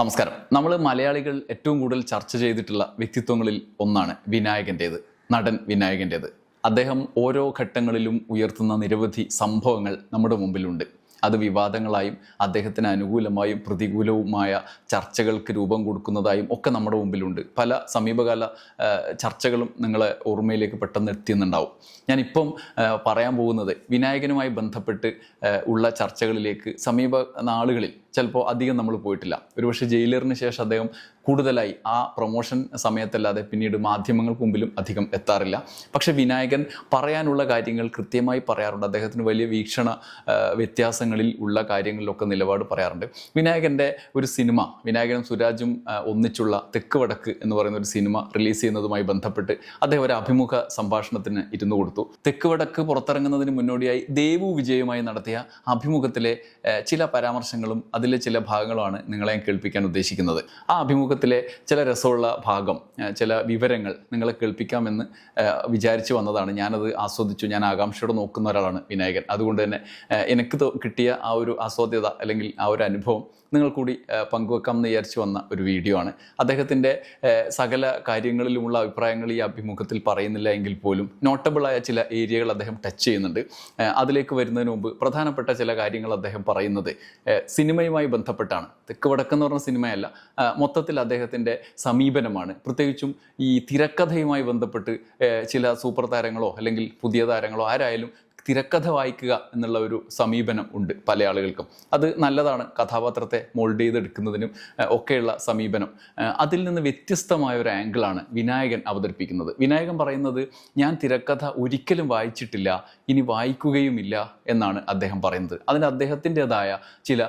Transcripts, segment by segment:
നമസ്കാരം. നമ്മൾ മലയാളികൾ ഏറ്റവും കൂടുതൽ ചർച്ച ചെയ്തിട്ടുള്ള വ്യക്തിത്വങ്ങളിൽ ഒന്നാണ് വിനായകന്റേത് നടൻ വിനായകന്റേത് അദ്ദേഹം ഓരോ ഘട്ടങ്ങളിലും ഉയർത്തുന്ന നിരവധി സംഭവങ്ങൾ നമ്മുടെ മുമ്പിലുണ്ട്. അത് വിവാദങ്ങളായും അദ്ദേഹത്തിന് അനുകൂലമായും പ്രതികൂലവുമായ ചർച്ചകൾക്ക് രൂപം കൊടുക്കുന്നതായും ഒക്കെ നമ്മുടെ മുമ്പിലുണ്ട്. പല സമീപകാല ചർച്ചകളും നിങ്ങളെ ഓർമ്മയിലേക്ക് പെട്ടെന്ന് എത്തിയെന്നുണ്ടാവും. ഞാനിപ്പം പറയാൻ പോകുന്നത് വിനായകനുമായി ബന്ധപ്പെട്ട് ഉള്ള ചർച്ചകളിലേക്ക് സമീപ നാളുകളിൽ ചിലപ്പോൾ അധികം നമ്മൾ പോയിട്ടില്ല. ഒരുപക്ഷെ ജയിലറിന് ശേഷം അദ്ദേഹം കൂടുതലായി ആ പ്രൊമോഷൻ സമയത്തല്ലാതെ പിന്നീട് മാധ്യമങ്ങൾക്ക് മുമ്പിലും അധികം എത്താറില്ല. പക്ഷേ വിനായകൻ പറയാനുള്ള കാര്യങ്ങൾ കൃത്യമായി പറയാറുണ്ട്. അദ്ദേഹത്തിന് വലിയ വീക്ഷണ ആ, വ്യത്യാസങ്ങളിൽ ഉള്ള കാര്യങ്ങളിലൊക്കെ നിലപാട് പറയാറുണ്ട്. വിനായകന്റെ ഒരു സിനിമ വിനായകനും സുരാജും ഒന്നിച്ചുള്ള തെക്ക് വടക്ക് എന്ന് പറയുന്ന ഒരു സിനിമ റിലീസ് ചെയ്യുന്നതുമായി ബന്ധപ്പെട്ട് അദ്ദേഹം ഒരു അഭിമുഖ സംഭാഷണത്തിന് ഇരുന്നു കൊടുത്തു. തെക്ക് വടക്ക് പുറത്തിറങ്ങുന്നതിന് മുന്നോടിയായി ദേവു വിജയുമായി നടത്തിയ അഭിമുഖത്തിലെ ചില പരാമർശങ്ങളും അതിലെ ചില ഭാഗങ്ങളുമാണ് നിങ്ങളെ കേൾപ്പിക്കാൻ ഉദ്ദേശിക്കുന്നത്. ആ അഭിമുഖത്തിലെ ചില രസമുള്ള ഭാഗം ചില വിവരങ്ങൾ നിങ്ങളെ കേൾപ്പിക്കാമെന്ന് വിചാരിച്ചു വന്നതാണ്. ഞാനത് ആസ്വദിച്ചു. ഞാൻ ആകാംക്ഷയോടെ നോക്കുന്ന ഒരാളാണ് വിനായകൻ. അതുകൊണ്ട് തന്നെ എനിക്ക് തോ- കിട്ടിയ ആ ഒരു ആസ്വാദ്യത അല്ലെങ്കിൽ ആ ഒരു അനുഭവം നിങ്ങൾ കൂടി പങ്കുവെക്കാം എന്ന് വിചാരിച്ചു വന്ന ഒരു വീഡിയോ ആണ്. അദ്ദേഹത്തിന്റെ സകല കാര്യങ്ങളിലുമുള്ള അഭിപ്രായങ്ങൾ ഈ അഭിമുഖത്തിൽ പറയുന്നില്ല എങ്കിൽ പോലും നോട്ടബിളായ ചില ഏരിയകൾ അദ്ദേഹം ടച്ച് ചെയ്യുന്നുണ്ട്. അതിലേക്ക് വരുന്നതിന് മുമ്പ് പ്രധാനപ്പെട്ട ചില കാര്യങ്ങൾ അദ്ദേഹം പറയുന്നത് സിനിമയുമായി ബന്ധപ്പെട്ടാണ്. തെക്ക് വടക്കെന്ന് പറഞ്ഞ സിനിമയല്ല. മൊത്തത്തിൽ അദ്ദേഹത്തിന്റെ സമീപനമാണ്. പ്രത്യേകിച്ചും ഈ തിരക്കഥയുമായി ബന്ധപ്പെട്ട് ചില സൂപ്പർ താരങ്ങളോ അല്ലെങ്കിൽ പുതിയ താരങ്ങളോ ആരായാലും തിരക്കഥ വായിക്കുക എന്നുള്ള ഒരു സമീപനം ഉണ്ട് പല ആളുകൾക്കും. അത് നല്ലതാണ്. കഥാപാത്രത്തെ മോൾഡ് ചെയ്തെടുക്കുന്നതിനും ഒക്കെയുള്ള സമീപനം. അതിൽ നിന്ന് വ്യത്യസ്തമായ ഒരു ആംഗിളാണ് വിനായകൻ അവതരിപ്പിക്കുന്നത്. വിനായകൻ പറയുന്നത് ഞാൻ തിരക്കഥ ഒരിക്കലും വായിച്ചിട്ടില്ല ഇനി വായിക്കുകയുമില്ല എന്നാണ് അദ്ദേഹം പറയുന്നത്. അതിന് അദ്ദേഹത്തിന്റെതായ ചില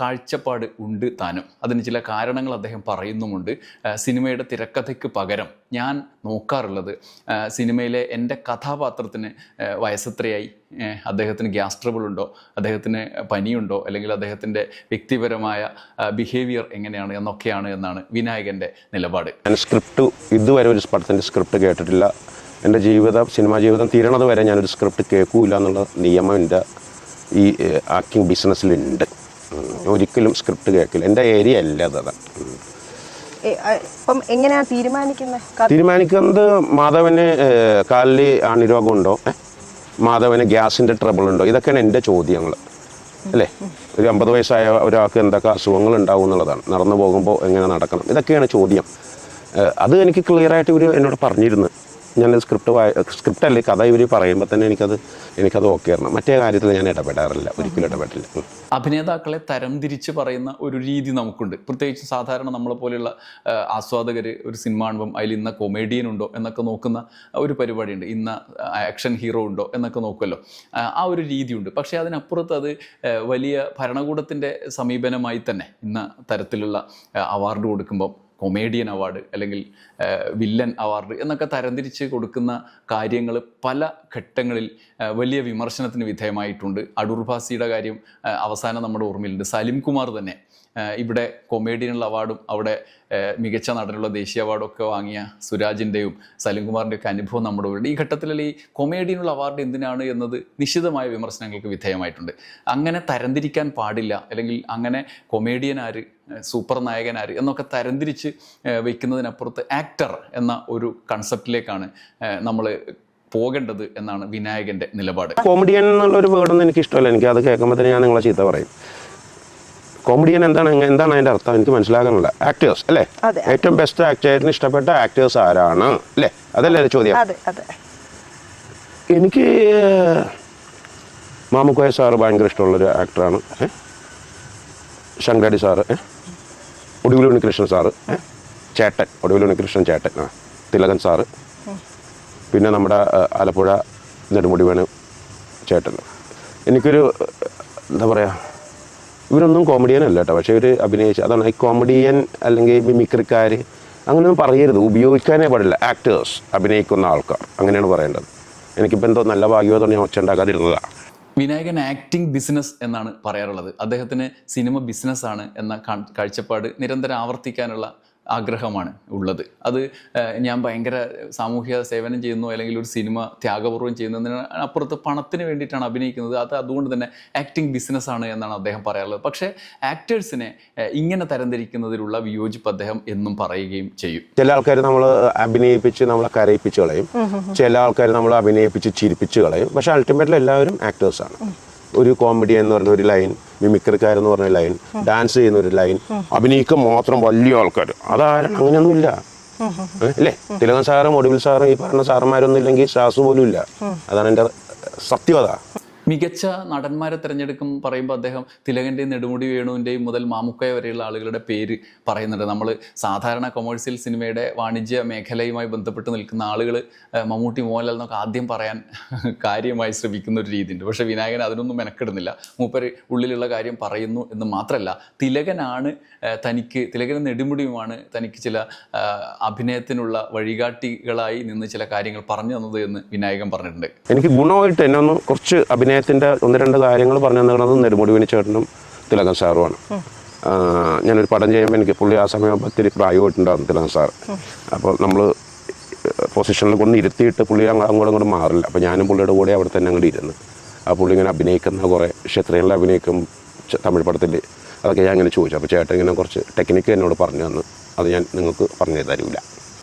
കാഴ്ചപ്പാട് ഉണ്ട് താനും. അതിന് ചില കാരണങ്ങൾ അദ്ദേഹം പറയുന്നുമുണ്ട്. സിനിമയുടെ തിരക്കഥയ്ക്ക് പകരം ഞാൻ നോക്കാറുള്ളത്. സിനിമയിലെ എന്റെ കഥാപാത്രത്തിന് വയസ്സത്രയായി. അദ്ദേഹത്തിന് ഗ്യാസ് ട്രബിൾ ഉണ്ടോ അദ്ദേഹത്തിന് പനിയുണ്ടോ? അല്ലെങ്കിൽ അദ്ദേഹത്തിന്റെ വ്യക്തിപരമായ ബിഹേവിയർ എങ്ങനെയാണ്? എന്നൊക്കെയാണ് എന്നാണ് വിനായകന്റെ നിലപാട്. ഞാൻ സ്ക്രിപ്റ്റ് ഇതുവരെ ഒരു പടത്തിന്റെ സ്ക്രിപ്റ്റ് കേട്ടിട്ടില്ല. എന്റെ ജീവിതം സിനിമാ ജീവിതം തീരണത് വരെ ഞാനൊരു സ്ക്രിപ്റ്റ് കേൾക്കൂല എന്നുള്ള നിയമം എന്റെ ഈ ആക്ടിങ് ബിസിനസ്സിലുണ്ട് ഒരിക്കലും സ്ക്രിപ്റ്റ് കേൾക്കില്ല. എന്റെ ഏരിയ അല്ല അത്. അതാണ് ഇപ്പം എങ്ങനെയാ തീരുമാനിക്കുന്നത് തീരുമാനിക്കുന്നത് മാധവന് കാലിൽ അണിരോഗമുണ്ടോ? മാധവന് ഗ്യാസിന്റെ ട്രബിൾ ഉണ്ടോ ഇതൊക്കെയാണ് എന്റെ ചോദ്യങ്ങൾ അല്ലേ? ഒരു അമ്പത് വയസ്സായ ഒരാൾക്ക് എന്തൊക്കെ അസുഖങ്ങൾ ഉണ്ടാവും എന്നുള്ളതാണ്. നടന്നു പോകുമ്പോൾ എങ്ങനെ നടക്കണം? ഇതൊക്കെയാണ് ചോദ്യം. അത് എനിക്ക് ക്ലിയർ ആയിട്ട് ഇവർ എന്നോട് പറഞ്ഞിരുന്നു. ഞാൻ സ്ക്രിപ്റ്റ് സ്ക്രിപ്റ്റ് അല്ലെങ്കിൽ കഥ ഇവർ പറയുമ്പോൾ തന്നെ എനിക്കത് എനിക്കത് ഓക്കെ ആയിരുന്നു. മറ്റേ കാര്യത്തിൽ ഞാൻ ഇടപെടാറില്ല ഒരിക്കലും ഇടപെട്ടില്ല. അഭിനേതാക്കളെ തരം തരംതിരിച്ച് പറയുന്ന ഒരു രീതി നമുക്കുണ്ട്. പ്രത്യേകിച്ച് സാധാരണ നമ്മളെ പോലെയുള്ള ആസ്വാദകർ ഒരു സിനിമ കാണുമ്പം അതിൽ ഇന്ന കൊമേഡിയൻ ഉണ്ടോ എന്നൊക്കെ നോക്കുന്ന ഒരു പരിപാടിയുണ്ട്. ഇന്ന ആക്ഷൻ ഹീറോ ഉണ്ടോ എന്നൊക്കെ നോക്കുമല്ലോ ആ, ഒരു രീതിയുണ്ട്. പക്ഷേ അതിനപ്പുറത്ത് അത് വലിയ ഭരണകൂടത്തിന്റെ സമീപനമായി തന്നെ ഇന്ന തരത്തിലുള്ള അവാർഡ് കൊടുക്കുമ്പം കൊമേഡിയൻ അവാർഡ് അല്ലെങ്കിൽ വില്ലൻ അവാർഡ് എന്നൊക്കെ തരംതിരിച്ച് കൊടുക്കുന്ന കാര്യങ്ങൾ പല ഘട്ടങ്ങളിൽ വലിയ വിമർശനത്തിന് വിധേയമായിട്ടുണ്ട്. അടൂർ ഭാസിയുടെ കാര്യം അവസാനം നമ്മുടെ ഓർമ്മയിലുണ്ട്. സലിം കുമാർ തന്നെ ഇവിടെ കൊമേഡിയനുള്ള അവാർഡും അവിടെ മികച്ച നടനുള്ള ദേശീയ അവാർഡൊക്കെ വാങ്ങിയ സുരാജിന്റെയും സലിം കുമാറിന്റെ ഒക്കെ അനുഭവം നമ്മുടെ ഉണ്ട് ഈ ഘട്ടത്തിൽ ഈ കൊമേഡിയനുള്ള അവാർഡ് എന്തിനാണ് എന്നത് നിശിതമായ വിമർശനങ്ങൾക്ക് വിധേയമായിട്ടുണ്ട്. അങ്ങനെ തരംതിരിക്കാൻ പാടില്ല. അല്ലെങ്കിൽ അങ്ങനെ കൊമേഡിയൻ ആര് സൂപ്പർ നായകൻ ആര് എന്നൊക്കെ തരംതിരിച്ച് വയ്ക്കുന്നതിനപ്പുറത്ത് വെക്കുന്നതിനപ്പുറത്ത് ആക്ടർ എന്ന ഒരു കൺസെപ്റ്റിലേക്കാണ് നമ്മൾ പോകേണ്ടത് എന്നാണ് വിനായകന്റെ നിലപാട്. കോമഡിയൻ എന്നുള്ള ഒരു വേർഡൊന്നും എനിക്ക് ഇഷ്ടമല്ല എനിക്ക് അത് കേൾക്കുമ്പോൾ തന്നെ ഞാൻ നിങ്ങളെ ചീത്ത പറയും. കോമഡിയൻ എന്താണ് എന്താണ് അതിന്റെ അർത്ഥം? എനിക്ക് മനസ്സിലാകാനുള്ള ആക്ടേഴ്സ് അല്ലേ? ഏറ്റവും ബെസ്റ്റ് ആക്ടേഴ്സിന് ഇഷ്ടപ്പെട്ട ആക്ടേഴ്സ് ആരാണ്? അല്ലേ? അതല്ലേ ചോദ്യം. അതെ അതെ. എനിക്ക് മാമുക്കോയ സാറ് ഭയങ്കര ഇഷ്ടമുള്ളൊരു ആക്ടറാണ് ശങ്കാടി ശങ്കരാടി സാറ്? ഒടുവിൽ ഉണ്ണികൃഷ്ണൻ സാറ്? ചേട്ടൻ ഒടുവിൽ ഉണ്ണികൃഷ്ണൻ ചേട്ടൻ. ആ തിലകൻ സാറ് പിന്നെ നമ്മുടെ ആലപ്പുഴ നെടുമുടി വേണു ചേട്ടൻ. എനിക്കൊരു എന്താ പറയുക ഇവരൊന്നും കോമഡിയൻ അല്ല കേട്ടോ. പക്ഷേ ഇവർ അഭിനയിച്ച അതാണ് ഈ കോമഡിയൻ അല്ലെങ്കിൽ മിമിക്രിക്കാർ അങ്ങനെയൊന്നും പറയരുത്. ഉപയോഗിക്കാനേ പാടില്ല. ആക്ടേഴ്സ് അഭിനയിക്കുന്ന ആൾക്കാർ. അങ്ങനെയാണ് പറയേണ്ടത്. എനിക്കിപ്പോൾ എന്തോ നല്ല ഭാഗ്യമായതുകൊണ്ട് ഞാൻ ഒച്ച ഉണ്ടാക്കാതിരുന്നതാണ് വിനായകൻ ആക്ടിംഗ് ബിസിനസ് എന്നാണ് പറയാറുള്ളത്. അദ്ദേഹത്തിന് സിനിമ ബിസിനസ്സാണ് എന്ന കാഴ്ചപ്പാട് നിരന്തരം ആവർത്തിക്കാനുള്ള ആഗ്രഹമാണ് ഉള്ളത്. അത് ഞാൻ ഭയങ്കര സാമൂഹ്യ സേവനം ചെയ്യുന്നു അല്ലെങ്കിൽ ഒരു സിനിമ ത്യാഗപൂർവം ചെയ്യുന്നതിന് അപ്പുറത്ത് പണത്തിന് വേണ്ടിയിട്ടാണ് അഭിനയിക്കുന്നത്. അത് അതുകൊണ്ട് തന്നെ ആക്ടിങ് ബിസിനസ്സാണ് എന്നാണ് അദ്ദേഹം പറയാറുള്ളത്. പക്ഷേ ആക്ടേഴ്സിനെ ഇങ്ങനെ തരംതിരിക്കുന്നതിലുള്ള വിയോജിപ്പ് അദ്ദേഹം എന്നും പറയുകയും ചെയ്യും. ചില ആൾക്കാർ നമ്മൾ അഭിനയിപ്പിച്ച് നമ്മളെ കരയിപ്പിച്ച് കളയും. ചില ആൾക്കാർ നമ്മൾ അഭിനയിപ്പിച്ച് ചിരിപ്പിച്ച് കളയും. പക്ഷേ അൾട്ടിമേറ്റ്ലി എല്ലാവരും ആക്ടേഴ്സാണ് ഒരു കോമഡി എന്ന് പറഞ്ഞ ഒരു ലൈൻ മിമിക്രിക്കാരെന്ന് പറഞ്ഞ ലൈൻ ഡാൻസ് ചെയ്യുന്ന ഒരു ലൈൻ അഭിനയിക്കാൻ മാത്രം വലിയ ആൾക്കാർ അതാരും അങ്ങനെയൊന്നുമില്ല. അല്ലേ? തിലകൻ സാറും ഒടുവിൽ സാറും ഈ പറഞ്ഞ സാറന്മാരൊന്നും ഇല്ലെങ്കിൽ ശ്വാസ് പോലും ഇല്ല. അതാണ് എന്റെ സത്യത മികച്ച നടന്മാരെ തിരഞ്ഞെടുക്കും പറയുമ്പോൾ അദ്ദേഹം തിലകന്റെയും നെടുമുടി വേണുവിന്റെയും മുതൽ മാമുക്കയ വരെയുള്ള ആളുകളുടെ പേര് പറയുന്നുണ്ട്. നമ്മൾ സാധാരണ കൊമേഴ്സ്യൽ സിനിമയുടെ വാണിജ്യ മേഖലയുമായി ബന്ധപ്പെട്ട് നിൽക്കുന്ന ആളുകൾ മമ്മൂട്ടി മോഹൻലാൽ എന്നൊക്കെ ആദ്യം പറയാൻ കാര്യമായി ശ്രമിക്കുന്ന ഒരു രീതിയുണ്ട്. പക്ഷേ വിനായകൻ അതിനൊന്നും മെനക്കെടുന്നില്ല. മൂപ്പര് ഉള്ളിലുള്ള കാര്യം പറയുന്നു എന്ന് മാത്രമല്ല തിലകനാണ് തനിക്ക് തിലകനും നെടുമുടിയുമാണ് തനിക്ക് ചില അഭിനയത്തിനുള്ള വഴികാട്ടികളായി നിന്ന് ചില കാര്യങ്ങൾ പറഞ്ഞു തന്നത് എന്ന് വിനായകൻ പറഞ്ഞിട്ടുണ്ട്. എനിക്ക് ഗുണമായിട്ട് എന്നെ ഒന്ന് കുറച്ച് അഭിനയത്തിന്റെ ഒന്ന് രണ്ട് കാര്യങ്ങൾ പറഞ്ഞു തന്നിരുന്നത് നെടുമുടി വിനിച്ചേട്ടനും തിലകൻ സാറുമാണ്. ഞാനൊരു പടം ചെയ്യുമ്പോൾ എനിക്ക് പുള്ളി ആ സമയം ഒത്തിരി പ്രായമായിട്ടുണ്ടായിരുന്നു തിലകൻ സാർ. അപ്പോൾ നമ്മൾ പൊസിഷനിൽ കൊണ്ട് ഇരുത്തിയിട്ട് പുള്ളി അങ്ങ് അങ്ങോട്ടും ഇങ്ങോട്ടും മാറില്ല. അപ്പോൾ ഞാനും പുള്ളിയുടെ കൂടെ അവിടെ തന്നെ അങ്ങോട്ട് ഇരുന്ന്. ആ പുള്ളി ഇങ്ങനെ അഭിനയിക്കുന്ന കുറേ ക്ഷേത്രങ്ങളിൽ അഭിനയിക്കും തമിഴ് പടത്തിൽ അതൊക്കെ ഞാൻ ഇങ്ങനെ ചോദിച്ചു. അപ്പോൾ ചേട്ടൻ ഇങ്ങനെ കുറച്ച് ടെക്നിക്ക് എന്നോട് പറഞ്ഞു തന്നു. അത് ഞാൻ നിങ്ങൾക്ക് പറഞ്ഞു തരില്ല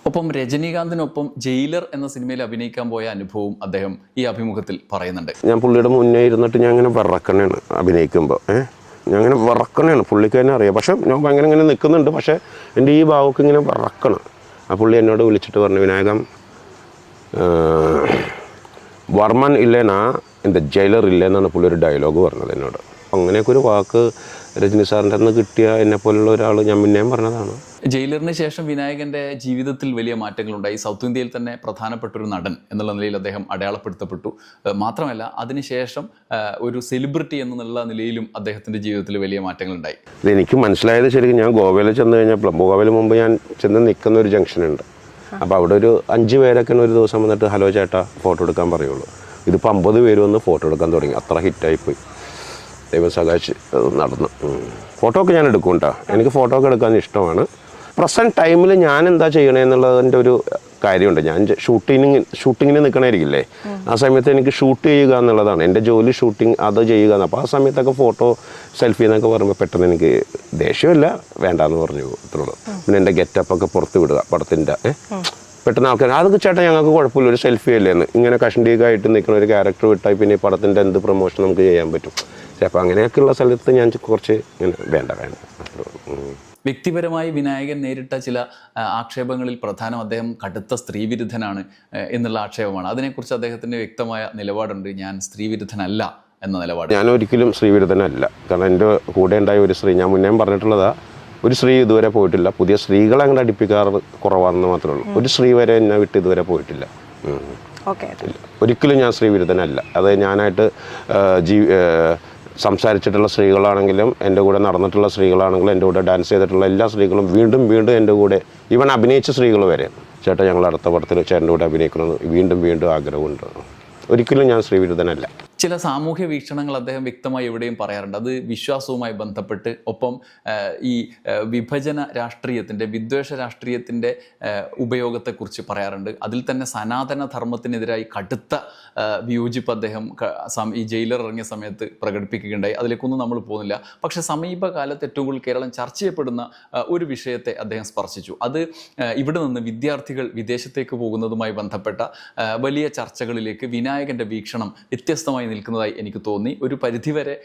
ഒപ്പം രജനീകാന്തിനൊപ്പം ജയിലർ എന്ന സിനിമയിൽ അഭിനയിക്കാൻ പോയ അനുഭവം അദ്ദേഹം ഈ അഭിമുഖത്തിൽ പറയുന്നുണ്ട്. ഞാൻ പുള്ളിയുടെ മുന്നേ ഇരുന്നിട്ട് ഞാൻ ഇങ്ങനെ വിറക്കണേണ് അഭിനയിക്കുമ്പോൾ ഏഹ് ഞാൻ ഇങ്ങനെ വിറക്കണേണ്. പുള്ളിക്ക് തന്നെ അറിയാം. പക്ഷെ ഞാൻ ഭയങ്കര ഇങ്ങനെ നിൽക്കുന്നുണ്ട് പക്ഷേ എന്റെ ഈ ഭാവമൊക്കെ ഇങ്ങനെ വിറക്കണം. ആ പുള്ളി എന്നോട് വിളിച്ചിട്ട് പറഞ്ഞു വിനായകം വർമ്മൻ ഇല്ലേനാ? എന്റെ ജയിലർ ഇല്ലേന്നാണ് പുള്ളി ഒരു ഡയലോഗ് പറഞ്ഞത് എന്നോട്. അങ്ങനെയൊക്കെ ഒരു വാക്ക് രജനി സാറിന്റെ അന്ന് കിട്ടിയ എന്നെ പോലുള്ള ഒരാൾ ഞാൻ പിന്നെയും പറഞ്ഞതാണ്. ജയിലറിന് ശേഷം വിനായകന്റെ ജീവിതത്തിൽ വലിയ മാറ്റങ്ങളുണ്ടായി. സൗത്ത് ഇന്ത്യയിൽ തന്നെ പ്രധാനപ്പെട്ട ഒരു നടൻ എന്നുള്ള നിലയിൽ അദ്ദേഹം അടയാളപ്പെടുത്തപ്പെട്ടു. മാത്രമല്ല അതിനുശേഷം ഒരു സെലിബ്രിറ്റി എന്നുള്ള നിലയിലും അദ്ദേഹത്തിന്റെ ജീവിതത്തിൽ വലിയ മാറ്റങ്ങളുണ്ടായി. എനിക്ക് മനസ്സിലായത് ശരിക്കും ഞാൻ ഗോവയിൽ ചെന്ന് കഴിഞ്ഞപ്പോൾ ഗോവയിൽ മുമ്പ് ഞാൻ ചെന്ന് നിൽക്കുന്ന ഒരു ജംഗ്ഷനുണ്ട്. അപ്പോൾ അവിടെ ഒരു അഞ്ച് പേരൊക്കെ ഒരു ദിവസം വന്നിട്ട് ഹലോ ചേട്ടാ ഫോട്ടോ എടുക്കാൻ പറയുള്ളൂ. ഇതിപ്പോൾ അമ്പത് പേര് വന്ന് ഫോട്ടോ എടുക്കാൻ തുടങ്ങി. അത്ര ഹിറ്റായിപ്പോയി. ദൈവം സഹായിച്ച് നടന്നു. ഫോട്ടോ ഒക്കെ ഞാൻ എടുക്കും കേട്ടോ എനിക്ക് ഫോട്ടോ ഒക്കെ എടുക്കാൻ ഇഷ്ടമാണ്. പ്രസന്റ് ടൈമിൽ ഞാൻ എന്താ ചെയ്യണേ എന്നുള്ളതിന്റെ ഒരു കാര്യമുണ്ട്. ഞാൻ ഷൂട്ടിങ് ഷൂട്ടിങ്ങിന് നിൽക്കണമായിരിക്കില്ലേ ആ സമയത്ത് എനിക്ക് ഷൂട്ട് ചെയ്യുക എന്നുള്ളതാണ്. എന്റെ ജോലി ഷൂട്ടിങ് അത് ചെയ്യുക എന്ന് അപ്പോൾ ആ സമയത്തൊക്കെ ഫോട്ടോ സെൽഫി എന്നൊക്കെ പറയുമ്പോൾ പെട്ടെന്ന് എനിക്ക് ദേഷ്യമില്ല. വേണ്ടാന്ന് പറഞ്ഞു ഇത്രയുള്ളൂ. പിന്നെ എന്റെ ഗെറ്റപ്പ് ഒക്കെ പുറത്ത് വിടുക പടത്തിന്റെ പെട്ടെന്ന് ആൾക്കാർ അതൊക്കെ ചേട്ടാ ഞങ്ങൾക്ക് കുഴപ്പമില്ല. ഒരു സെൽഫി അല്ലേ? എന്ന്. ഇങ്ങനെ കഷണ്ടിയൊക്കെ നിൽക്കുന്ന ഒരു ക്യാരക്ടർ വിട്ടാൽ പിന്നെ ഈ പടത്തിന്റെ എന്ത് പ്രൊമോഷൻ നമുക്ക് ചെയ്യാൻ പറ്റും. അപ്പോൾ അങ്ങനെയൊക്കെയുള്ള സ്ഥലത്ത് ഞാൻ കുറച്ച് ഇങ്ങനെ വേണ്ട വേണ്ട. വ്യക്തിപരമായി വിനായകൻ നേരിട്ട ചില ആക്ഷേപങ്ങളിൽ പ്രധാനം അദ്ദേഹം കടുത്ത സ്ത്രീവിരുദ്ധനാണ് എന്നുള്ള ആക്ഷേപമാണ്. അതിനെക്കുറിച്ച് അദ്ദേഹത്തിന്റെ വ്യക്തമായ നിലപാടുണ്ട്. ഞാൻ സ്ത്രീവിരുദ്ധനല്ല എന്ന നിലപാട്. ഞാൻ ഒരിക്കലും സ്ത്രീവിരുദ്ധനല്ല. കാരണം എന്റെ കൂടെ ഉണ്ടായ ഒരു സ്ത്രീ ഞാൻ മുന്നേ പറഞ്ഞിട്ടുള്ളതാ ഒരു സ്ത്രീ ഇതുവരെ പോയിട്ടില്ല. പുതിയ സ്ത്രീകളെ അങ്ങോട്ട് അടുപ്പിക്കാറ് കുറവാണെന്ന് മാത്രമേ ഉള്ളൂ. ഒരു സ്ത്രീ വരെ എന്നെ വിട്ട് ഇതുവരെ പോയിട്ടില്ല. ഒരിക്കലും ഞാൻ സ്ത്രീവിരുദ്ധനല്ല. അത് ഞാനായിട്ട് ജീവി ജീ സംസാരിച്ചിട്ടുള്ള സ്ത്രീകളാണെങ്കിലും എന്റെ കൂടെ നടന്നിട്ടുള്ള സ്ത്രീകളാണെങ്കിലും എന്റെ കൂടെ ഡാൻസ് ചെയ്തിട്ടുള്ള എല്ലാ സ്ത്രീകളും വീണ്ടും വീണ്ടും എന്റെ കൂടെ ഇവൻ അഭിനയിച്ച സ്ത്രീകൾ വരെ. ചേട്ടാ ഞങ്ങൾ അടുത്ത പടത്തിൽ ചേട്ടന്റെ കൂടെ അഭിനയിക്കണമെന്ന് വീണ്ടും വീണ്ടും ആഗ്രഹമുണ്ട്. ഒരിക്കലും ഞാൻ സ്ത്രീവിരുദ്ധനല്ല ചില സാമൂഹ്യ വീക്ഷണങ്ങൾ അദ്ദേഹം വ്യക്തമായി എവിടെയും പറയാറുണ്ട്. അത് വിശ്വാസവുമായി ബന്ധപ്പെട്ട് ഒപ്പം ഈ വിഭജന രാഷ്ട്രീയത്തിന്റെ വിദ്വേഷ രാഷ്ട്രീയത്തിന്റെ ഉപയോഗത്തെക്കുറിച്ച് പറയാറുണ്ട്. അതിൽ തന്നെ സനാതന ധർമ്മത്തിനെതിരായി കടുത്ത വിയോജിപ്പ് അദ്ദേഹം ഈ ജയിലർ ഇറങ്ങിയ സമയത്ത് പ്രകടിപ്പിക്കുകയുണ്ടായി. അതിലേക്കൊന്നും നമ്മൾ പോകുന്നില്ല. പക്ഷേ സമീപകാലത്ത് ഏറ്റവും കൂടുതൽ കേരളം ചർച്ച ചെയ്യപ്പെടുന്ന ഒരു വിഷയത്തെ അദ്ദേഹം സ്പർശിച്ചു. അത് ഇവിടെ നിന്ന് വിദ്യാർത്ഥികൾ വിദേശത്തേക്ക് പോകുന്നതുമായി ബന്ധപ്പെട്ട വലിയ ചർച്ചകളിലേക്ക് വിനായകന്റെ വീക്ഷണം വ്യത്യസ്തമായി നിൽക്കുന്നതായി എനിക്ക് തോന്നി. ഒരു പരിധിവരെ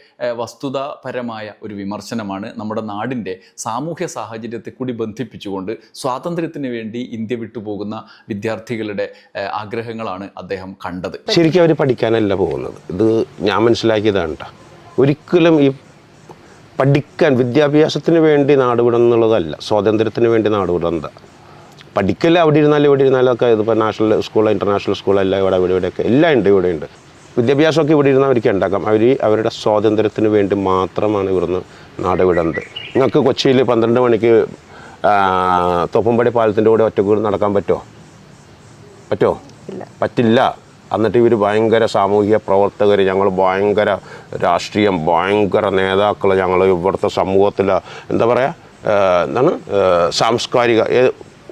വസ്തുതാപരമായ ഒരു വിമർശനമാണ് നമ്മുടെ നാടിന്റെ സാമൂഹ്യ സാഹചര്യത്തെ കൂടി ബന്ധിപ്പിച്ചുകൊണ്ട് സ്വാതന്ത്ര്യത്തിന് വേണ്ടി ഇന്ത്യ വിട്ടുപോകുന്ന വിദ്യാർത്ഥികളുടെ ആഗ്രഹങ്ങളാണ് അദ്ദേഹം കണ്ടത്. ശരിക്കും അവർ പഠിക്കാനല്ല പോകുന്നത്. ഇത് ഞാൻ മനസ്സിലാക്കിയതാണ് ട്ടോ. ഒരിക്കലും ഈ പഠിക്കാൻ വിദ്യാഭ്യാസത്തിന് വേണ്ടി നാടുവിടണം എന്നുള്ളതല്ല സ്വാതന്ത്ര്യത്തിന് വേണ്ടി നാടുവിടുന്നത് പഠിക്കല്ല അവിടെ ഇരുന്നാലും ഇവിടെ ഇരുന്നാലും ഒക്കെ ഇതിപ്പോൾ നാഷണൽ സ്കൂൾ ഇന്റർനാഷണൽ സ്കൂളെല്ലാം ഇവിടെ ഇവിടെ ഇവിടെയൊക്കെ എല്ലാം ഉണ്ട് ഇവിടെ ഉണ്ട്. വിദ്യാഭ്യാസമൊക്കെ ഇവിടെ ഇരുന്ന് അവർക്ക് ഉണ്ടാക്കാം. അവർ അവരുടെ സ്വാതന്ത്ര്യത്തിന് വേണ്ടി മാത്രമാണ് ഇവിടുന്ന് നാട് വിടുന്നത് നിങ്ങൾക്ക് കൊച്ചിയിൽ പന്ത്രണ്ട് മണിക്ക് തൊപ്പമ്പടി തോപ്പുംപടി പാലത്തിന്റെ കൂടെ ഒറ്റക്കൂടി നടക്കാൻ പറ്റുമോ? പറ്റുമോ. പറ്റില്ല. എന്നിട്ട് ഇവർ ഭയങ്കര സാമൂഹിക പ്രവർത്തകർ ഞങ്ങൾ ഭയങ്കര രാഷ്ട്രീയം ഭയങ്കര നേതാക്കൾ ഞങ്ങൾ ഇവിടുത്തെ സമൂഹത്തിൽ എന്താ പറയുക എന്താണ് സാംസ്കാരിക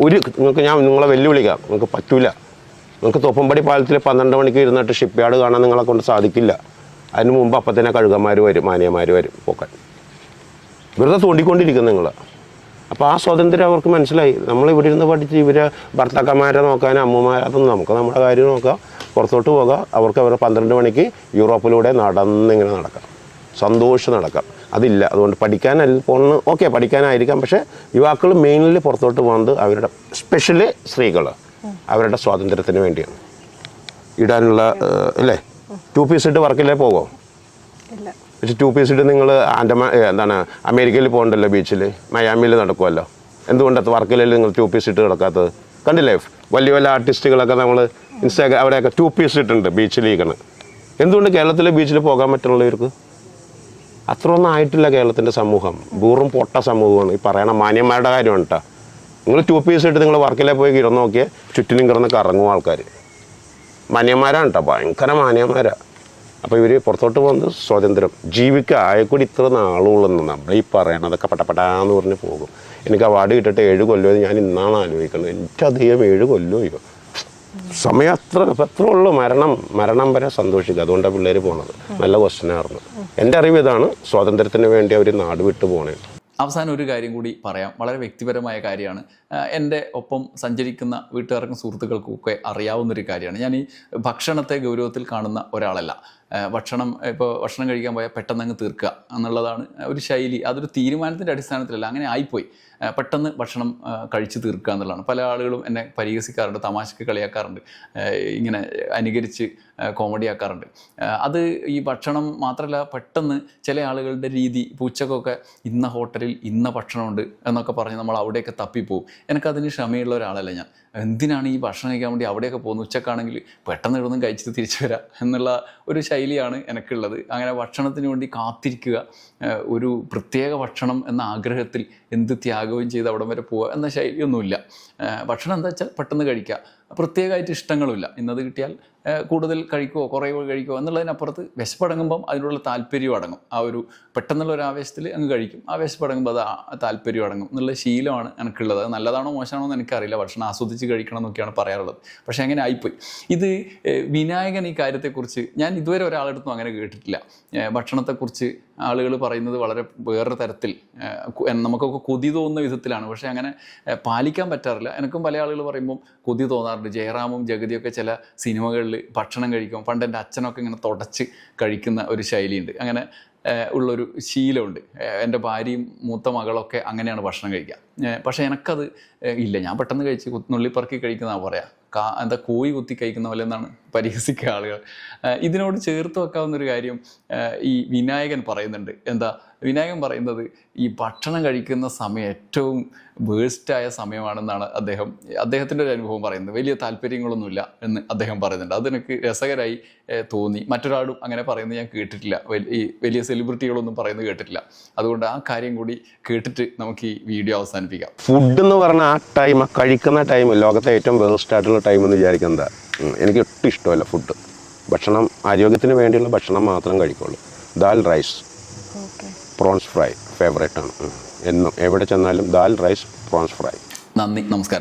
ഒരു നിങ്ങൾക്ക് ഞാൻ നിങ്ങളെ വെല്ലുവിളിക്കാം. നിങ്ങൾക്ക് പറ്റൂല. നിങ്ങൾക്ക് തോപ്പമ്പടി പാലത്തിൽ പന്ത്രണ്ട് മണിക്ക് ഇരുന്നിട്ട് ഷിപ്പ് യാർഡ് കാണാൻ നിങ്ങളെ കൊണ്ട് സാധിക്കില്ല. അതിന് മുമ്പ് അപ്പം തന്നെ കഴുകന്മാർ വരും മാനിയന്മാർ വരും പോക്കാൻ. വെറുതെ തോണ്ടിക്കൊണ്ടിരിക്കും നിങ്ങൾ അപ്പോൾ ആ സ്വാതന്ത്ര്യം അവർക്ക് മനസ്സിലായി. നമ്മൾ ഇവിടെ ഇരുന്ന് പഠിച്ച് ഇവരെ ഭർത്താക്കന്മാരെ നോക്കാൻ അമ്മമാരെ അതൊന്നും നമുക്ക് നമ്മുടെ കാര്യം നോക്കാം. പുറത്തോട്ട് പോകാം. അവർക്ക് അവരെ പന്ത്രണ്ട് മണിക്ക് യൂറോപ്പിലൂടെ നടന്നിങ്ങനെ നടക്കാം. സന്തോഷം നടക്കാം. അതില്ല. അതുകൊണ്ട് പഠിക്കാനല്ല പോകുന്ന ഓക്കെ പഠിക്കാനായിരിക്കാം. പക്ഷേ യുവാക്കൾ മെയിൻലി പുറത്തോട്ട് പോകുന്നത് അവരുടെ സ്പെഷ്യലി സ്ത്രീകൾ അവരുടെ സ്വാതന്ത്ര്യത്തിന് വേണ്ടിയാണ്. ഇടാനുള്ള അല്ലേ ടു പീസ് ഇട്ട് വർക്കിലേ പോകുമോ പക്ഷേ ടു പീസ് ഇട്ട് നിങ്ങൾ ആൻഡമാ എന്താണ് അമേരിക്കയിൽ പോകണ്ടല്ലോ ബീച്ചിൽ മയാമിയിൽ നടക്കുമല്ലോ എന്തുകൊണ്ടത് വർക്കിലല്ലേ നിങ്ങൾ ടു പീസ് ഇട്ട് കിടക്കാത്തത്? കണ്ടില്ലേ? വലിയ വലിയ ആർട്ടിസ്റ്റുകളൊക്കെ നമ്മൾ ഇൻസ്റ്റാഗ്രാം അവിടെയൊക്കെ ടു പീസ് ഇട്ടുണ്ട് ബീച്ചിലേക്കാണ് എന്തുകൊണ്ട് കേരളത്തിലെ ബീച്ചിൽ പോകാൻ പറ്റുള്ളവർക്ക് അത്രയൊന്നും ആയിട്ടില്ല കേരളത്തിന്റെ സമൂഹം. ബൂറും പൊട്ട സമൂഹമാണ്. ഈ പറയണ മാന്യന്മാരുടെ കാര്യമാണ് കേട്ടോ നിങ്ങൾ ടു പീസ് ഇട്ട് നിങ്ങൾ വർക്കിലെ പോയി കിടന്ന് നോക്കിയാൽ ചുറ്റിലും കിടന്ന് കറങ്ങും ആൾക്കാർ മാന്യന്മാരാണ് കേട്ടോ ഭയങ്കര മാന്യന്മാരാണ് അപ്പോൾ ഇവർ പുറത്തോട്ട് പോകുന്നത് സ്വാതന്ത്ര്യം. ജീവിക്കുക ആയക്കൂടി ഇത്ര നാളുകളെന്ന് നമ്മൾ ഈ പറയണതൊക്കെ പട്ടപ്പെട്ടാന്ന് പറഞ്ഞ് പോകും. എനിക്ക് അവാർഡ് കിട്ടിട്ട് ഏഴ് കൊല്ലം ഞാൻ ഇന്നാണ് ആലോചിക്കുന്നത്. എനിക്കധികം ഏഴ് കൊല്ലമോ സമയം അത്ര എത്ര ഉള്ളൂ. മരണം മരണം വരെ സന്തോഷിക്കുക. അതുകൊണ്ടാണ് പിള്ളേർ പോണത്. നല്ല ക്വസ്റ്റ്യനായിരുന്നു എന്റെ അറിവ് ഇതാണ്. സ്വാതന്ത്ര്യത്തിന് വേണ്ടി അവർ നാട് വിട്ടു പോണേ. അവസാനം ഒരു കാര്യം കൂടി പറയാം. വളരെ വ്യക്തിപരമായ കാര്യമാണ്. എന്റെ ഒപ്പം സഞ്ചരിക്കുന്ന വീട്ടുകാർക്കും സുഹൃത്തുക്കൾക്കും ഒക്കെ അറിയാവുന്നൊരു കാര്യമാണ്. ഞാൻ ഈ ഭക്ഷണത്തെ ഗൗരവത്തിൽ കാണുന്ന ഒരാളല്ല. ഭക്ഷണം ഇപ്പോൾ ഭക്ഷണം കഴിക്കാൻ പോയാൽ പെട്ടെന്ന് അങ്ങ് തീർക്കുക എന്നുള്ളതാണ് ഒരു ശൈലി. അതൊരു തീരുമാനത്തിന്റെ അടിസ്ഥാനത്തിലല്ല അങ്ങനെ ആയിപ്പോയി. പെട്ടെന്ന് ഭക്ഷണം കഴിച്ചു തീർക്കുക എന്നുള്ളതാണ്. പല ആളുകളും എന്നെ പരിഹസിക്കാറുണ്ട് തമാശക്ക് കളിയാക്കാറുണ്ട് ഇങ്ങനെ അനുകരിച്ച് കോമഡി ആക്കാറുണ്ട്. അത് ഈ ഭക്ഷണം മാത്രമല്ല പെട്ടെന്ന് ചില ആളുകളുടെ രീതി പൂച്ചക്കൊക്കെ ഇന്ന ഹോട്ടലിൽ ഇന്ന ഭക്ഷണമുണ്ട് എന്നൊക്കെ പറഞ്ഞ് നമ്മൾ അവിടെയൊക്കെ തപ്പിപ്പോവും. എനിക്കതിന് ക്ഷമയുള്ള ഒരാളല്ല ഞാൻ. എന്തിനാണ് ഈ ഭക്ഷണം കഴിക്കാൻ വേണ്ടി അവിടെയൊക്കെ പോകുന്നത്? ഉച്ചക്കാണെങ്കിൽ പെട്ടെന്ന് ഇവിടുന്ന് കഴിച്ചിട്ട് തിരിച്ചു വരാം എന്നുള്ള ഒരു ശൈലിയാണ് എനിക്കുള്ളത്. അങ്ങനെ ഭക്ഷണത്തിന് വേണ്ടി കാത്തിരിക്കുക ഒരു പ്രത്യേക ഭക്ഷണം എന്ന ആഗ്രഹത്തിൽ എന്ത് ത്യാഗവും ചെയ്ത് അവിടം വരെ പോവുക എന്ന ശൈലിയൊന്നുമില്ല. ഭക്ഷണം എന്താ വെച്ചാൽ പെട്ടെന്ന് കഴിക്കുക. പ്രത്യേകമായിട്ട് ഇഷ്ടങ്ങളുമില്ല. ഇന്നത് കിട്ടിയാൽ കൂടുതൽ കഴിക്കുമോ കുറേ കഴിക്കുമോ എന്നുള്ളതിനപ്പുറത്ത് വിശപ്പടങ്ങുമ്പം അതിനുള്ള താല്പര്യം അടങ്ങും. ആ ഒരു പെട്ടെന്നുള്ള ഒരു ആവേശത്തിൽ അങ്ങ് കഴിക്കും. ആ വിശപ്പടങ്ങുമ്പോൾ അത് താല്പര്യം അടങ്ങും. എന്നുള്ള ശീലമാണ് എനിക്കുള്ളത്. അത് നല്ലതാണോ മോശമാണോ എന്ന് എനിക്കറിയില്ല. ഭക്ഷണം ആസ്വദിച്ച് കഴിക്കണം എന്നൊക്കെയാണ് പറയാറുള്ളത്. പക്ഷേ അങ്ങനെ ആയിപ്പോയി. ഇത് വിനായകൻ ഈ കാര്യത്തെക്കുറിച്ച് ഞാൻ ഇതുവരെ ഒരാളെടുത്തും അങ്ങനെ കേട്ടിട്ടില്ല. ഭക്ഷണത്തെക്കുറിച്ച് ആളുകൾ പറയുന്നത് വളരെ വേറൊരു തരത്തിൽ നമുക്കൊക്കെ കൊതി തോന്നുന്ന വിധത്തിലാണ്. പക്ഷേ അങ്ങനെ പാലിക്കാൻ പറ്റാറില്ല. എനിക്കും പല ആളുകൾ പറയുമ്പം കൊതി തോന്നാറുണ്ട്. ജയറാമും ജഗതിയൊക്കെ ചില സിനിമകളിൽ ഭക്ഷണം കഴിക്കും. പണ്ട് എന്റെ അച്ഛനൊക്കെ ഇങ്ങനെ തുടച്ച് കഴിക്കുന്ന ഒരു ശൈലിയുണ്ട്. അങ്ങനെ ഉള്ളൊരു ശീലമുണ്ട്. എന്റെ ഭാര്യയും മൂത്ത മകളൊക്കെ അങ്ങനെയാണ് ഭക്ഷണം കഴിക്കുക. പക്ഷേ എനിക്കത് ഇല്ല. ഞാൻ പെട്ടെന്ന് കഴിച്ച് നുള്ളിപ്പറക്കി കഴിക്കുന്നതാണ് പറയാം. കാ എന്താ കോഴി കുത്തി കഴിക്കുന്ന പോലെ എന്നാണ് പരിഹസിക്കുക ആളുകൾ. ഇതിനോട് ചേർത്ത് വെക്കാവുന്ന ഒരു കാര്യം ഈ വിനായകൻ പറയുന്നുണ്ട്. എന്താ വിനായകൻ പറയുന്നത് ഈ ഭക്ഷണം കഴിക്കുന്ന സമയം ഏറ്റവും വേസ്റ്റായ സമയമാണെന്നാണ് അദ്ദേഹം അദ്ദേഹത്തിന്റെ ഒരു അനുഭവം പറയുന്നത്. വലിയ താല്പര്യങ്ങളൊന്നുമില്ല എന്ന് അദ്ദേഹം പറയുന്നുണ്ട്. അതെനിക്ക് രസകരമായി തോന്നി. മറ്റൊരാളും അങ്ങനെ പറയുന്നത് ഞാൻ കേട്ടിട്ടില്ല. ഈ വലിയ സെലിബ്രിറ്റികളൊന്നും പറയുന്നത് കേട്ടിട്ടില്ല. അതുകൊണ്ട് ആ കാര്യം കൂടി കേട്ടിട്ട് നമുക്ക് ഈ വീഡിയോ അവസാനിപ്പിക്കാം. ഫുഡ് എന്ന് പറഞ്ഞ ആ ടൈം കഴിക്കുന്ന ടൈം ലോകത്തെ ഏറ്റവും വേസ്റ്റ് ടൈം എന്ന് വിചാരിക്കുന്നത് എനിക്ക് ഒട്ടും ഇഷ്ടമല്ല ഫുഡ് ഭക്ഷണം ആരോഗ്യത്തിന് വേണ്ടിയുള്ള ഭക്ഷണം മാത്രം കഴിക്കുള്ളൂ. Dal rice. Prawns fry favourite ആണ്. എന്നും എവിടെ ചെന്നാലും ദാൽ റൈസ് പ്രോൺസ് ഫ്രൈ. നന്ദി നമസ്കാരം.